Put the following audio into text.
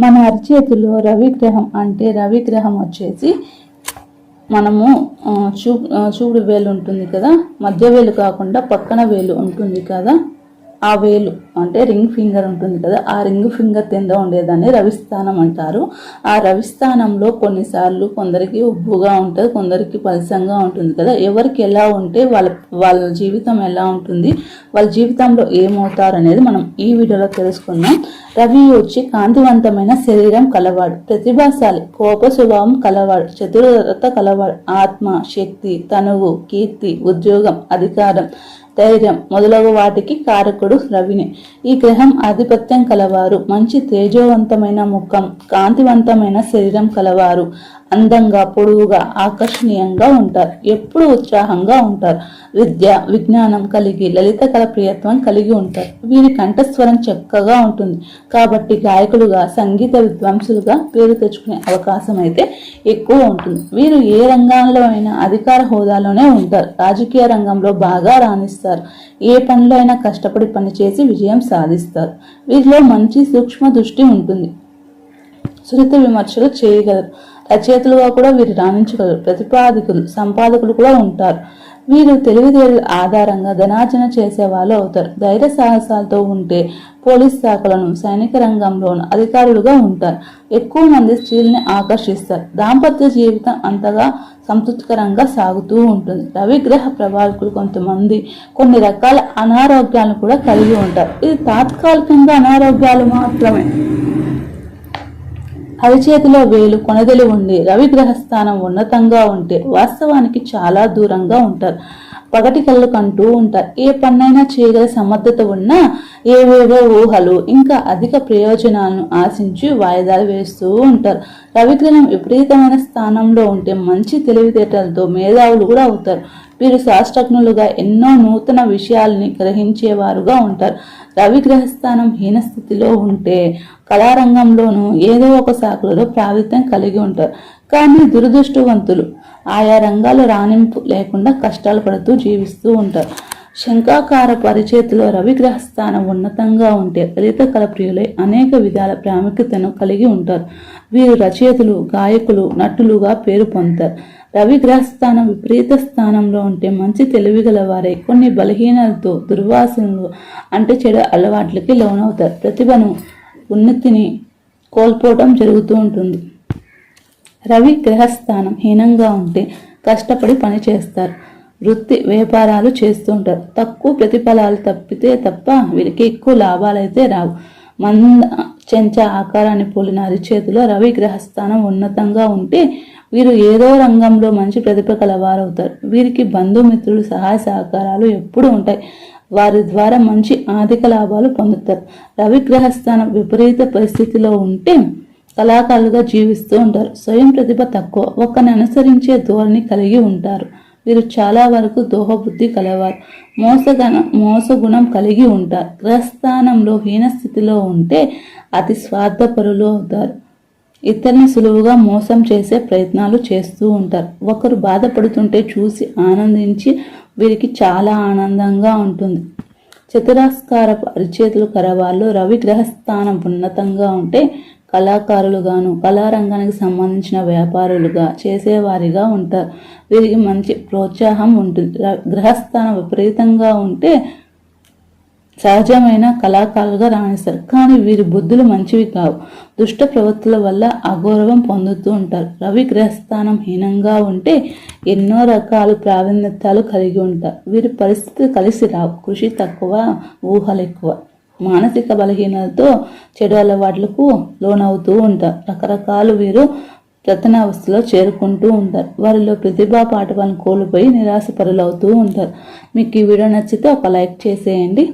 మన అరిచేతిలో రవిగ్రహం అంటే రవిగ్రహం వచ్చేసి మనము చూ చూడు వేలు ఉంటుంది కదా? మధ్య వేలు కాకుండా పక్కన వేలు ఉంటుంది కదా? ఆ వేలు అంటే రింగ్ ఫింగర్ ఉంటుంది కదా ఆ రింగ్ ఫింగర్ కింద ఉండేదాన్ని రవిస్థానం అంటారు. ఆ రవిస్థానంలో కొన్నిసార్లు కొందరికి ఉబ్బుగా ఉంటుంది కొందరికి పలసంగా ఉంటుంది కదా. ఎవరికి ఎలా ఉంటే వాళ్ళ వాళ్ళ జీవితం ఎలా ఉంటుంది వాళ్ళ జీవితంలో ఏమవుతారు అనేది మనం ఈ వీడియోలో తెలుసుకుందాం. రవి వచ్చి కాంతివంతమైన శరీరం కలవాడు ప్రతిభాశాలి కోప స్వభావం కలవాడు చతురత కలవాడు ఆత్మ శక్తి తనువు కీర్తి ఉద్యోగం అధికారం ధైర్యం మొదలగు వాటికి కారకుడు రవిని. ఈ గ్రహం ఆధిపత్యం కలవారు. మంచి తేజోవంతమైన ముఖం కాంతివంతమైన శరీరం కలవారు. అందంగా పొడవుగా ఆకర్షణీయంగా ఉంటారు. ఎప్పుడు ఉత్సాహంగా ఉంటారు. విద్య విజ్ఞానం కలిగి లలిత కళ ప్రియత్వం కలిగి ఉంటారు. వీరి కంఠస్వరం చక్కగా ఉంటుంది. కాబట్టి గాయకులుగా సంగీత విద్వాంసులుగా పేరు తెచ్చుకునే అవకాశం అయితే ఎక్కువ ఉంటుంది. వీరు ఏ రంగంలో అయినా అధికార హోదాలోనే ఉంటారు. రాజకీయ రంగంలో బాగా రాణిస్తారు. ఏ పనిలో అయినా కష్టపడి పనిచేసి విజయం సాధిస్తారు. వీరిలో మంచి సూక్ష్మ దృష్టి ఉంటుంది. సురిత విమర్శలు చేయగలరు. రచయితలుగా కూడా వీరు రాణించగలరు ప్రతిపాదకులు సంపాదకులు కూడా ఉంటారు. వీరు తెలివితేటల ఆధారంగా ధనార్జన చేసే వాళ్ళు అవుతారు. ధైర్య సాహసాలతో ఉంటే పోలీస్ శాఖలను సైనిక రంగంలోను అధికారులుగా ఉంటారు. ఎక్కువ మంది స్త్రీల్ని ఆకర్షిస్తారు. దాంపత్య జీవితం అంతగా సంతృప్తికరంగా సాగుతూ ఉంటుంది. రవిగ్రహ ప్రభావికులు కొంతమంది కొన్ని రకాల అనారోగ్యాలను కూడా కలిగి ఉంటారు. ఇది తాత్కాలికంగా అనారోగ్యాలు మాత్రమే. అరిచేతిలో వేలు కొనదలి ఉండి రవి గ్రహస్థానం ఉన్నతంగా ఉంటే వాస్తవానికి చాలా దూరంగా ఉంటారు. పగటి కళ్ళు కంటూ ఉంటారు. ఏ పన్నైనా చేయగల సమర్థత ఉన్నా ఏవేవో ఊహలు ఇంకా అధిక ప్రయోజనాలను ఆశించి వాయిదాలు వేస్తూ ఉంటారు. రవిగ్రహం విపరీతమైన స్థానంలో ఉంటే మంచి తెలివితేటలతో మేధావులు కూడా అవుతారు. వీరు శాస్త్రజ్ఞులుగా ఎన్నో నూతన విషయాల్ని గ్రహించేవారుగా ఉంటారు. రవి గ్రహస్థానం హీనస్థితిలో ఉంటే కళారంగంలోనూ ఏదో ఒక శాఖలలో ప్రావిత్యం కలిగి ఉంటారు. కానీ దురదృష్టవంతులు ఆయా రంగాలు రాణింపు లేకుండా కష్టాలు పడుతూ జీవిస్తూ ఉంటారు. శంఖాకార పరిచేతిలో రవిగ్రహ స్థానం ఉన్నతంగా ఉంటే లలిత కళ ప్రియులై అనేక విధాల ప్రాముఖ్యతను కలిగి ఉంటారు. వీరు రచయితలు గాయకులు నటులుగా పేరు పొందుతారు. రవి గ్రహస్థానం విపరీత స్థానంలో ఉంటే మంచి తెలివి వారే కొన్ని బలహీనలతో దుర్వాసనలు అంటే చెడు అలవాట్లకి లోనవుతారు. ప్రతిభను ఉన్నతిని కోల్పోవడం జరుగుతూ ఉంటుంది. రవి గ్రహస్థానం హీనంగా ఉంటే కష్టపడి పని చేస్తారు. వృత్తి వ్యాపారాలు చేస్తూ ఉంటారు తక్కువ ప్రతిఫలాలు తప్పితే తప్ప వీరికి ఎక్కువ లాభాలైతే రావు. మంద చెంచ ఆకారాన్ని పోలిన అరిచేతిలో రవి గ్రహస్థానం ఉన్నతంగా ఉంటే వీరు ఏదో రంగంలో మంచి ప్రతిభ కలవారవుతారు. వీరికి బంధుమిత్రులు సహాయ సహకారాలు ఎప్పుడూ ఉంటాయి. వారి ద్వారా మంచి ఆర్థిక లాభాలు పొందుతారు. రవి గ్రహస్థానం విపరీత పరిస్థితిలో ఉంటే కళాకారులుగా జీవిస్తూ ఉంటారు. స్వయం ప్రతిభ తక్కువ. ఒకరిని అనుసరించే ధోరణి కలిగి ఉంటారు. వీరు చాలా వరకు దోహబుద్ధి కలవారు. మోసగణ మోసగుణం కలిగి ఉంటారు. గ్రహస్థానంలో హీనస్థితిలో ఉంటే అతి స్వార్థపరులు అవుతారు. ఇతరుని సులువుగా మోసం చేసే ప్రయత్నాలు చేస్తూ ఉంటారు. ఒకరు బాధపడుతుంటే చూసి ఆనందించి వీరికి చాలా ఆనందంగా ఉంటుంది. చతురాస్కార అరిచేతులు కరవాళ్ళు రవి గ్రహస్థానం ఉన్నతంగా ఉంటే కళాకారులుగాను కళారంగానికి సంబంధించిన వ్యాపారులుగా చేసేవారిగా ఉంటారు వీరికి మంచి ప్రోత్సాహం ఉంటుంది. గ్రహస్థానం విపరీతంగా ఉంటే సహజమైన కళాకారులుగా రాణిస్తారు. కానీ వీరి బుద్ధులు మంచివి కావు. దుష్ట ప్రవృత్తుల వల్ల అగౌరవం పొందుతూ ఉంటారు. రవి గ్రహస్థానం హీనంగా ఉంటే ఎన్నో రకాల ప్రావీణ్యతలు కలిగి ఉంటారు. వీరి పరిస్థితి కలిసి రావు. కృషి తక్కువ ఊహలు ఎక్కువ. మానసిక బలహీనతతో చెడు అలవాట్లకు లోనవుతూ ఉంటారు. రకరకాలు వీరు రతనావస్థలో చేరుకుంటూ ఉంటారు. వారిలో ప్రతిభా పాఠవాలను కోల్పోయి నిరాశపరులవుతూ ఉంటారు. మీకు ఈ వీడియో నచ్చితే ఒక లైక్ చేసేయండి.